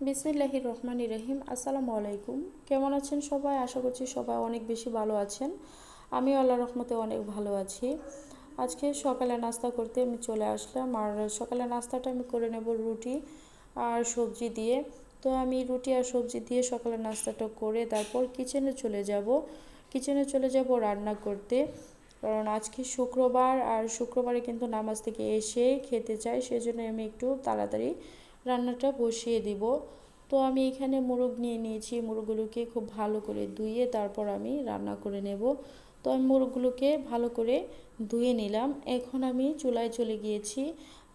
বিসমিল্লাহির রহমান রহিম, আসসালামু আলাইকুম। কেমন আছেন সবাই? আশা করছি সবাই অনেক বেশি ভালো আছেন। আমি আল্লাহ রহমতে অনেক ভালো আছি। আজকে সকালে নাস্তা করতে আমি চলে আসলাম। আর সকালে নাস্তাটা আমি করে নেব রুটি আর সবজি দিয়ে। তো আমি রুটি আর সবজি দিয়ে সকালে নাস্তাটা করে তারপর কিচেনে চলে যাব। কিচেনে চলে যাব রান্না করতে। কারণ আজকে শুক্রবার, আর শুক্রবারে কিন্তু নামাজ থেকে এসে খেতে চাই। সেজন্য আমি একটু তাড়াতাড়ি রান্নাটা বসিয়ে দিব। তো আমি এখানে মুরগ নিয়ে নিয়েছি। মুরগগুলোকে খুব ভালো করে ধুয়ে তারপর আমি রান্না করে নেব। তো আমি মুরগগুলোকে ভালো করে ধুয়ে নিলাম। এখন আমি চুলায় চলে গিয়েছি।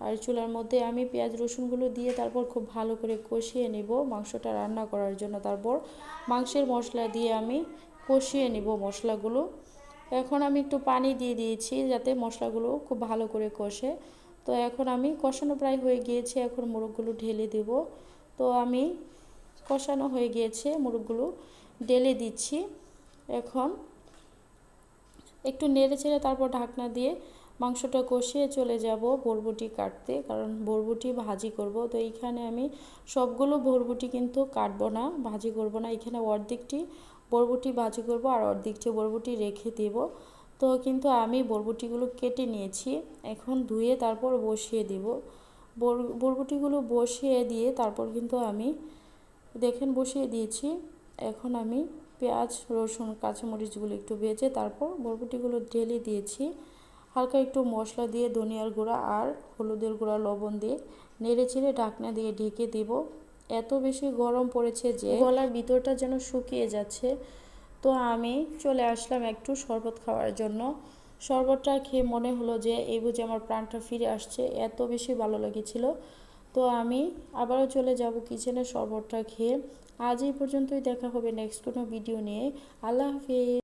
আর চুলার মধ্যে আমি পেঁয়াজ, রসুনগুলো দিয়ে তারপর খুব ভালো করে কষিয়ে নেব মাংসটা রান্না করার জন্য। তারপর মাংসের মশলা দিয়ে আমি কষিয়ে নেব মশলাগুলো। এখন আমি একটু পানি দিয়ে দিয়েছি যাতে মশলাগুলো খুব ভালো করে কষে। তো এখন আমি কষানো প্রায় হয়ে গিয়েছে, এখন মোরগগুলো ঢেলে দেব। তো আমি কষানো হয়ে গিয়েছে, মোরগগুলো ঢেলে দিচ্ছি। এখন একটু নেড়ে চেড়ে তারপর ঢাকনা দিয়ে মাংসটা কষিয়ে চলে যাব বরবটি কাটতে, কারণ বরবটি ভাজি করব। তো এইখানে আমি সবগুলো বরবটি কিন্তু কাটবো না, ভাজি করব না। এখানে অর্ধেকটি বরবটি ভাজি করব আর অর্ধেকটি বরবটি রেখে দেব। তো কিন্তু আমি বরবটিগুলো কেটে নিয়েছি। এখন ধুয়ে তারপর বসিয়ে দেব। বরবটিগুলো বসিয়ে দিয়ে তারপর কিন্তু আমি দেখেন বসিয়ে দিয়েছি। এখন আমি পেঁয়াজ, রসুন, কাঁচামরিচগুলো একটু ভেজে তারপর বরবটিগুলো ঢেলে দিয়েছি। হালকা একটু মশলা দিয়ে ধনিয়ার গুঁড়া আর হলুদের গুঁড়া, লবণ দিয়ে নেড়ে চেড়ে ঢাকনা দিয়ে ঢেকে দেব। এত বেশি গরম পড়েছে যে গলার ভিতরটা যেন শুকিয়ে যাচ্ছে। তো আমি চলে আসলাম একটু শরবত খাওয়ার জন্য। শরবতটা খেয়ে মনে হলো যে এই বুঝে আমার প্রাণটা ফিরে আসছে, এত বেশি ভালো লেগেছিল। তো আমি আবারও চলে যাব কিচেনে শরবতটা খেয়ে। আজ এই পর্যন্তই দেখা হবে নেক্সট কোনো ভিডিও নিয়ে। আল্লাহ হাফিজ।